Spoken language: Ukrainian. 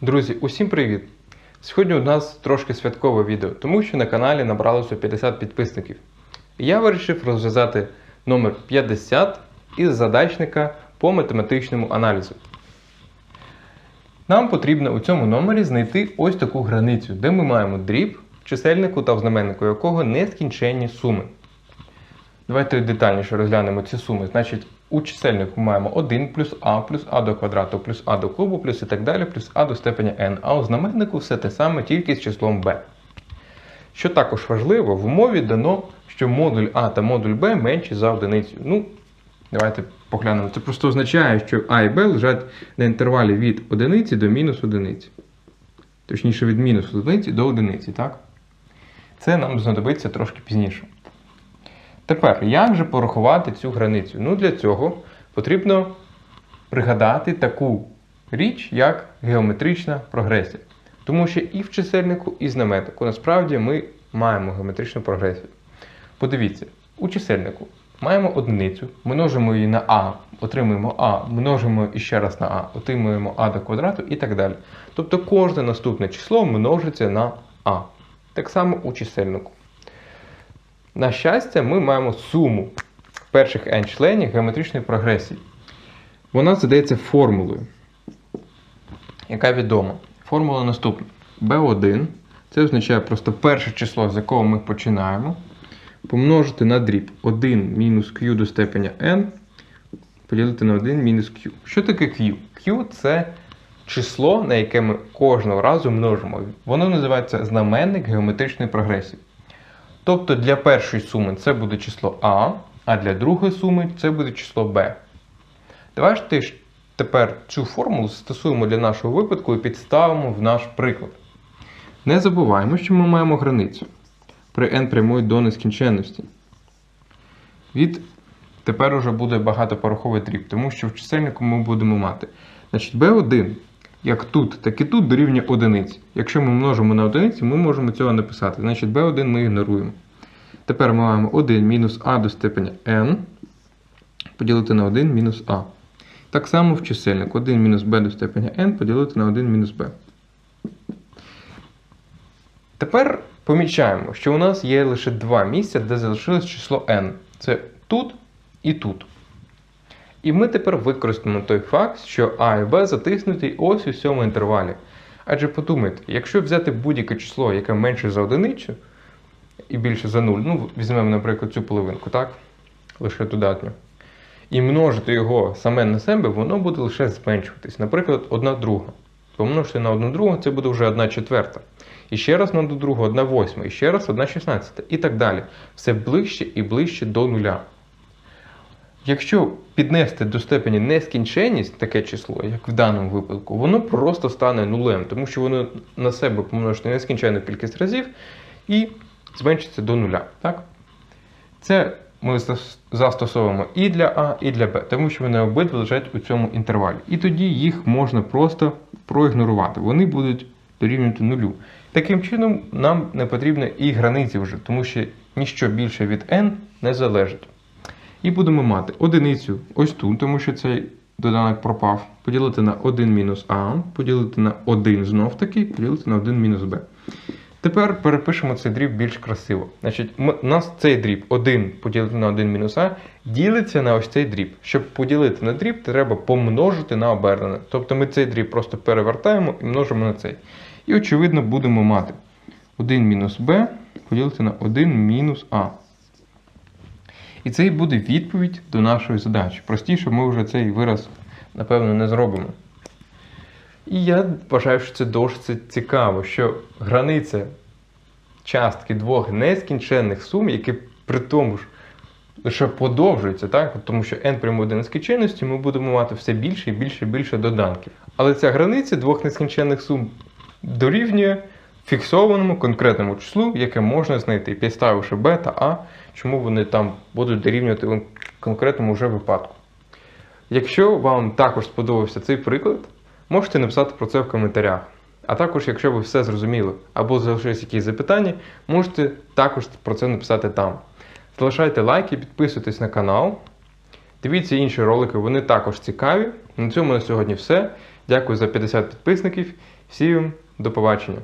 Друзі, усім привіт! Сьогодні у нас трошки святкове відео, тому що на каналі набралося 50 підписників. Я вирішив розв'язати номер 50 із задачника по математичному аналізу. Нам потрібно у цьому номері знайти ось таку границю, де ми маємо дріб, чисельнику та в знаменнику якого нескінченні суми. Давайте детальніше розглянемо ці суми. Значить, у чисельнику маємо 1 плюс а плюс а до квадрату плюс а до кубу плюс і так далі, плюс а до степеня n. А у знаменнику все те саме, тільки з числом b. Що також важливо, в умові дано, що модуль А та модуль Б менші за одиницю. Ну, давайте поглянемо. Це просто означає, що А і Б лежать на інтервалі від одиниці до мінус одиниці. Точніше, від мінус одиниці до одиниці, так? Це нам знадобиться трошки пізніше. Тепер, як же порахувати цю границю? Ну, для цього потрібно пригадати таку річ, як геометрична прогресія. Тому що і в чисельнику, і знаменнику насправді ми маємо геометричну прогресію. Подивіться, у чисельнику маємо одиницю, множимо її на а, отримуємо а, множимо іще раз на а, отримуємо а до квадрату і так далі. Тобто кожне наступне число множиться на а. Так само у чисельнику. На щастя, ми маємо суму перших n членів геометричної прогресії. Вона задається формулою, яка відома. Формула наступна. b1 це означає просто перше число, з якого ми починаємо, помножити на дріб 1 мінус q до степеня n, поділити на 1 мінус q. Що таке q? q це число, на яке ми кожного разу множимо. Воно називається знаменник геометричної прогресії. Тобто для першої суми це буде число А, а для другої суми це буде число Б. Давайте ж тепер цю формулу застосуємо для нашого випадку і підставимо в наш приклад. Не забуваємо, що ми маємо границю при n прямої до нескінченності. Від тепер уже буде багатопороховий дріб, тому що в чисельнику ми будемо мати. Значить, b1 як тут, так і тут дорівнює одиниці. Якщо ми множимо на одиниці, ми можемо цього написати. Значить, b1 ми ігноруємо. Тепер ми маємо 1 мінус а до степеня n поділити на 1 мінус а. Так само в чисельник 1 мінус b до степеня n поділити на 1 мінус b. Тепер помічаємо, що у нас є лише два місця, де залишилось число n. Це тут і тут. І ми тепер використаємо той факт, що А і Б затиснуті ось у цьому інтервалі. Адже подумайте, якщо взяти будь-яке число, яке менше за одиницю і більше за 0, ну візьмемо, наприклад, цю половинку, так? Лише додатньо. І множити його саме на себе, воно буде лише зменшуватись. Наприклад, 1 друга. Помножити на 1 другу, це буде вже 1 четверта. І ще раз на 1 другу, 1 восьма, і ще раз 1 шістнадцята. І так далі. Все ближче і ближче до нуля. Якщо піднести до степені нескінченність таке число, як в даному випадку, воно просто стане нулем, тому що воно на себе помножити нескінченну кількість разів і зменшиться до нуля. Так? Це ми застосовуємо і для А, і для Б, тому що вони обидва лежать у цьому інтервалі. І тоді їх можна просто проігнорувати. Вони будуть дорівнювати нулю. Таким чином, нам не потрібно і границі вже, тому що ніщо більше від n не залежить. І будемо мати одиницю ось тут, тому що цей доданок пропав. Поділити на 1 мінус А, поділити на 1 знов таки, поділити на 1 мінус Б. Тепер перепишемо цей дріб більш красиво. Значить, у нас цей дріб 1 поділити на 1 мінус А ділиться на ось цей дріб. Щоб поділити на дріб, треба помножити на обернене. Тобто ми цей дріб просто перевертаємо і множимо на цей. І, очевидно, будемо мати 1 мінус b поділити на 1 мінус А. І це і буде відповідь до нашої задачі. Простіше ми вже цей вираз, напевно, не зробимо. І я вважаю, що це досить цікаво, що границя частки двох нескінченних сум, які при тому ж лише подовжуються, так? тому що n прямує до нескінченності, ми будемо мати все більше і більше і більше доданків. Але ця границя двох нескінченних сум дорівнює фіксованому конкретному числу, яке можна знайти, підставивши b та a, чому вони там будуть дорівнювати в конкретному вже випадку. Якщо вам також сподобався цей приклад, можете написати про це в коментарях. А також, якщо ви все зрозуміли або залишились якісь запитання, можете також про це написати там. Залишайте лайки, підписуйтесь на канал. Дивіться інші ролики, вони також цікаві. На цьому на сьогодні все. Дякую за 50 підписників Всім до побачення!